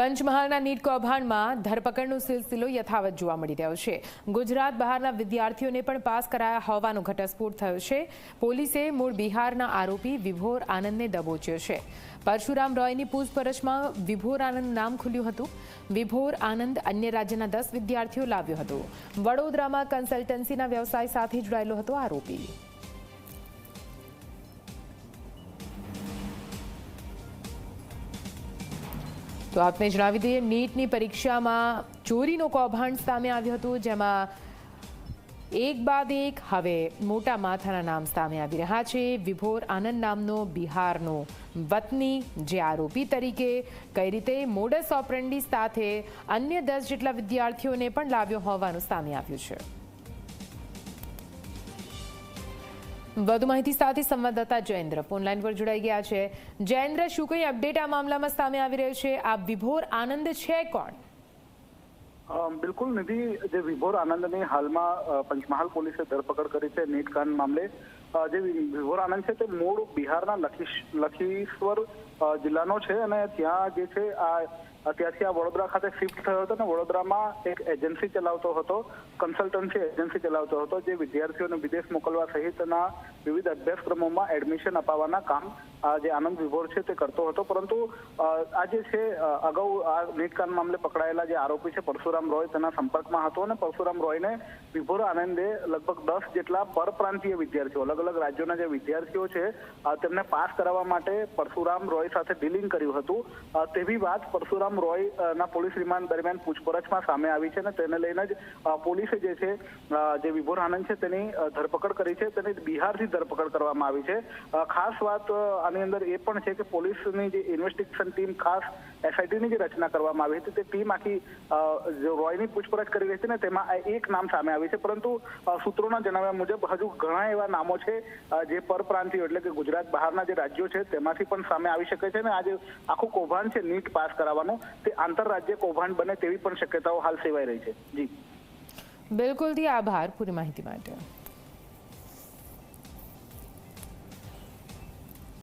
પંચમહાલના નીટ કૌભાંડમાં ધરપકડનો સિલસિલો યથાવત જોવા મળી રહ્યો છે. ગુજરાત બહારના વિદ્યાર્થીઓને પણ પાસ કરાયા હોવાનો ઘટસ્ફોટ થયો છે. પોલીસે મૂળ બિહારના આરોપી વિભોર આનંદને દબોચ્યો છે. પરશુરામ રોયની પૂછપરછમાં વિભોર આનંદ નામ ખુલ્યું હતું. વિભોર આનંદ અન્ય રાજ્યના દસ વિદ્યાર્થીઓ લાવ્યો હતો. વડોદરામાં કન્સલ્ટન્સીના વ્યવસાય સાથે જોડાયેલો હતો આરોપી. તો આપને જણાવી દઈએ, નીટની પરીક્ષામાં ચોરીનો કૌભાંડ સામે આવ્યું હતું, જેમાં એક બાદ એક હવે મોટા માથાના નામ સામે આવી રહ્યા છે. વિભોર આનંદ નામનો બિહારનો વતની, જે આરોપી તરીકે કઈ રીતે મોડસ ઓપરેન્ડી સાથે અન્ય દસ જેટલા વિદ્યાર્થીઓને પણ લાવ્યો હોવાનું સામે આવ્યું છે. વધુ માહિતી સાથે સંવાદદાતા જયેન્દ્ર ફોનલાઈન પર જોડાઈ ગયા છે. જયેન્દ્ર, શું કઈ અપડેટ આ મામલામાં સામે આવી રહ્યો છે? આ વિભોર આનંદ છે કોણ? બિલકુલ નિધિ, જે વિભોર આનંદની હાલમાં પંચમહાલ પોલીસે ધરપકડ કરી છે નીટકાંડ મામલે. જે વિભોર આનંદ છે તે મૂળ બિહારના લખીશ, લખીશ્વર જિલ્લાનો છે અને ત્યાં જે છે આ ત્યાંથી આ વડોદરા ખાતે શિફ્ટ થયો હતો અને વડોદરામાં એક એજન્સી ચલાવતો હતો કન્સલ્ટન્સી એજન્સી ચલાવતો હતો, જે વિદ્યાર્થીઓને વિદેશ મોકલવા સહિતના વિવિધ અભ્યાસક્રમોમાં એડમિશન અપાવવાના કામ જે આનંદ વિભોર છે તે કરતો હતો. પરંતુ આ જે છે અગાઉ આ નીટકાંડ મામલે પકડાયેલા જે આરોપી છે પરશુરામ રોય તેના સંપર્કમાં હતો અને પરશુરામ રોયને વિભોર આનંદે લગભગ દસ જેટલા પરપ્રાંતીય વિદ્યાર્થીઓ, અલગ અલગ રાજ્યોના જે વિદ્યાર્થીઓ છે તેમને પાસ કરાવવા માટે પરશુરામ રોય સાથે ડીલિંગ કર્યું હતું. તેવી વાત પરશુરામ રોય ના પોલીસ રિમાન્ડ દરમિયાન પૂછપરછમાં સામે આવી છે અને તેને લઈને જ પોલીસે જે છે જે વિભોર આનંદ છે તેની ધરપકડ કરી છે. તેની બિહારથી ધરપકડ કરવામાં આવી છે. ખાસ વાત આની અંદર એ પણ છે કે પોલીસની જે ઇન્વેસ્ટિગેશન ટીમ ખાસ એસઆઈટીની જે રચના કરવામાં આવી હતી, તે ટીમ આખી રોયની પૂછપરછ કરી રહી હતી ને તેમાં એક નામ સામે આવી છે. પરંતુ સૂત્રોના જણાવ્યા મુજબ હજુ ઘણા એવા નામો છે જે પરપ્રાંતિયો એટલે કે ગુજરાત બહારના જે રાજ્યો છે, તેમાંથી પણ સામે આવી શકે છે ને આજે આખું કૌભાંડ છે નીટ પાસ કરાવવાનું, તે આંતરરાજ્ય કૌભાંડ બને તેવી પણ શક્યતાઓ હાલ સેવાઈ રહી છે. જી. બિલકુલથી આભાર પૂરી માહિતી માટે.